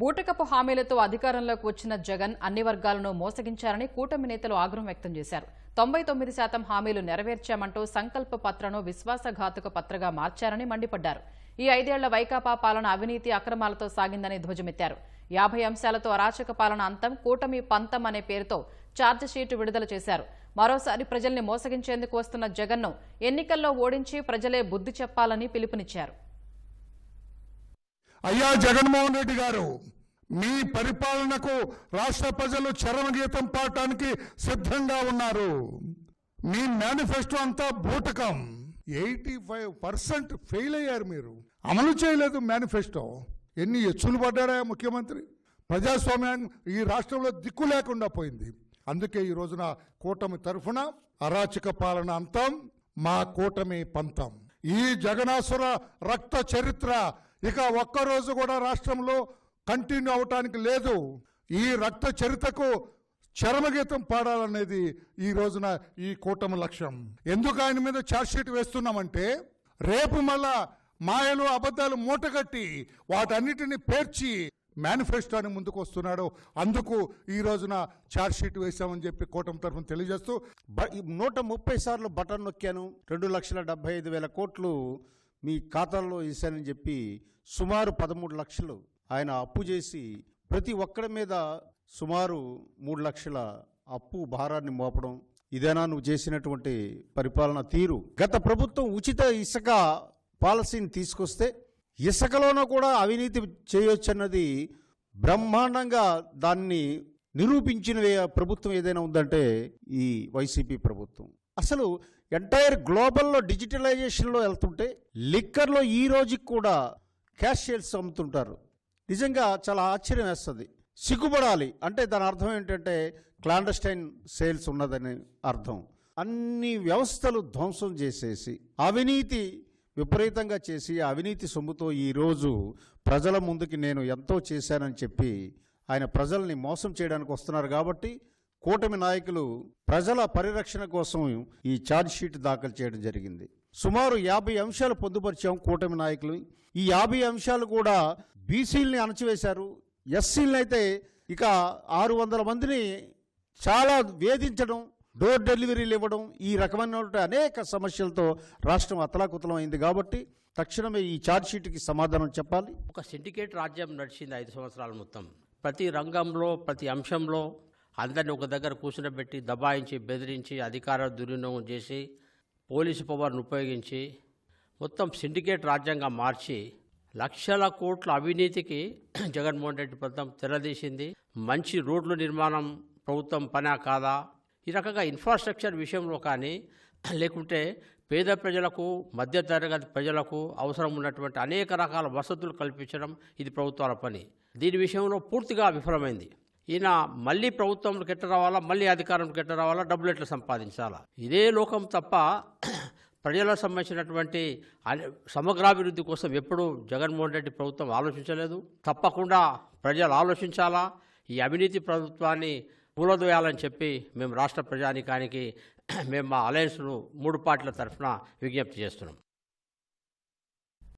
బూటకపు హామీలతో అధికారంలోకి వచ్చిన జగన్ అన్ని వర్గాలను మోసగించారని కూటమి నేతలు ఆగ్రహం వ్యక్తం చేశారు. తొంభై తొమ్మిది శాతం హామీలు నెరవేర్చామంటూ సంకల్ప పత్రను విశ్వాసఘాతుక పత్రగా మార్చారని మండిపడ్డారు. ఈ ఐదేళ్ళ వైకాపా పాలన అవినీతి అక్రమాలతో సాగిందని ధ్వజమెత్తారు. యాభై అంశాలతో అరాచక పాలన అంతం కూటమి పంతం అనే పేరుతో ఛార్జిషీటు విడుదల చేశారు. మరోసారి ప్రజల్ని మోసగించేందుకు వస్తున్న జగన్ను ఎన్నికల్లో ఓడించి ప్రజలే బుద్ధి చెప్పాలని పిలుపునిచ్చారు. అయ్యా జగన్మోహన్ రెడ్డి గారు మీ పరిపాలనకు రాష్ట్ర ప్రజలు చరమగీతం పాడటానికి సిద్ధంగా ఉన్నారు. మీ మేనిఫెస్టో అంతా బూటకం. ఎయిటీ ఫైవ్ పర్సెంట్ ఫెయిల్ అయ్యారు మీరు. అమలు చేయలేదు మేనిఫెస్టో. ఎన్ని ఎచ్చులు పడ్డాడా ముఖ్యమంత్రి? ప్రజాస్వామ్యాన్ని ఈ రాష్ట్రంలో దిక్కు లేకుండా పోయింది. అందుకే ఈ రోజున కూటమి తరఫున అరాచక పాలన అంతం మా కూటమి పంతం. ఈ జగనాసుర రక్త చరిత్ర ఇక ఒక్కరోజు కూడా రాష్ట్రంలో కంటిన్యూ అవటానికి లేదు. ఈ రక్త చరితకు చరమగీతం పాడాలనేది ఈ రోజున ఈ కూటమి లక్ష్యం. ఎందుకు ఆయన మీద ఛార్జ్షీట్ వేస్తున్నామంటే రేపు మళ్ళా మాయలు అబద్ధాలు మూటగట్టి వాటన్నిటిని పేర్చి మేనిఫెస్టోని ముందుకు వస్తున్నాడు. అందుకు ఈ రోజున ఛార్జ్షీట్ వేశామని చెప్పి కూటమి తరఫున తెలియజేస్తూ నూట ముప్పై సార్లు బటన్ నొక్కాను. రెండు లక్షల డెబ్బై ఐదు వేల కోట్లు మీ ఖాతాల్లో వేశానని చెప్పి సుమారు పదమూడు లక్షలు ఆయన అప్పు చేసి ప్రతి ఒక్కడి మీద సుమారు మూడు లక్షల అప్పు భారాన్ని మోపడం. ఇదేనా నువ్వు చేసినటువంటి పరిపాలన తీరు? గత ప్రభుత్వం ఉచిత ఇసుక పాలసీని తీసుకొస్తే ఇసుకలోనూ కూడా అవినీతి చేయొచ్చన్నది బ్రహ్మాండంగా దాన్ని నిరూపించిన ప్రభుత్వం ఏదైనా ఉందంటే ఈ వైసీపీ ప్రభుత్వం. అసలు ఎంటైర్ గ్లోబల్లో డిజిటలైజేషన్లో వెళ్తుంటే లిక్కర్లో ఈ రోజుకి కూడా క్యాష్ సేల్స్ అమ్ముతుంటారు. నిజంగా చాలా ఆశ్చర్యం వేస్తుంది. సిగ్గుపడాలి. అంటే దాని అర్థం ఏంటంటే క్లాండస్టైన్ సేల్స్ ఉన్నదని అర్థం. అన్ని వ్యవస్థలు ధ్వంసం చేసేసి అవినీతి విపరీతంగా చేసి అవినీతి సొమ్ముతో ఈరోజు ప్రజల ముందుకి నేను ఎంతో చేశానని చెప్పి ఆయన ప్రజల్ని మోసం చేయడానికి వస్తున్నారు కాబట్టి కూటమి నాయకులు ప్రజల పరిరక్షణ కోసం ఈ ఛార్జ్షీట్ దాఖలు చేయడం జరిగింది. సుమారు యాభై అంశాలు పొందుపరిచాం కూటమి నాయకులు. ఈ యాభై అంశాలు కూడా బీసీలని అణచివేశారు. ఎస్సీలని అయితే ఇక ఆరు వందల మందిని చాలా వేధించడం డోర్ డెలివరీలు ఇవ్వడం ఈ రకమైనటువంటి అనేక సమస్యలతో రాష్ట్రం అతలాకుతలం అయింది కాబట్టి తక్షణమే ఈ ఛార్జ్షీట్కి సమాధానం చెప్పాలి. ఒక సిండికేట్ రాజ్యం నడిచింది ఐదు సంవత్సరాల మొత్తం. ప్రతి రంగంలో ప్రతి అంశంలో అందరిని ఒక దగ్గర కూర్చునబెట్టి దబాయించి బెదిరించి అధికార దుర్వినియోగం చేసి పోలీసు పవర్ను ఉపయోగించి మొత్తం సిండికేట్ రాజ్యంగా మార్చి లక్షల కోట్ల అవినీతికి జగన్మోహన్ రెడ్డి ప్రభుత్వం తెరదీసింది. మంచి రోడ్ల నిర్మాణం ప్రభుత్వం పనా కాదా? ఈ రకంగా ఇన్ఫ్రాస్ట్రక్చర్ విషయంలో కానీ లేకుంటే పేద ప్రజలకు మధ్యతరగతి ప్రజలకు అవసరం ఉన్నటువంటి అనేక రకాల వసతులు కల్పించడం ఇది ప్రభుత్వాల పని. దీని విషయంలో పూర్తిగా విఫలమైంది. ఈయన మళ్ళీ ప్రభుత్వంలోకి ఎట్ట రావాలా మళ్ళీ అధికారంలోకి ఎట్ట రావాలా డబ్బులు ఎట్లా సంపాదించాలా? ఇదే లోకం తప్ప ప్రజలకు సంబంధించినటువంటి సమగ్రాభివృద్ధి కోసం ఎప్పుడూ జగన్మోహన్ రెడ్డి ప్రభుత్వం ఆలోచించలేదు. తప్పకుండా ప్రజలు ఆలోచించాలా? ఈ అవినీతి ప్రభుత్వాన్ని కూలదోయాలని చెప్పి మేము రాష్ట్ర ప్రజానికానికి మేము మా అలయన్స్ను మూడు పార్టీల తరఫున విజ్ఞప్తి చేస్తున్నాం.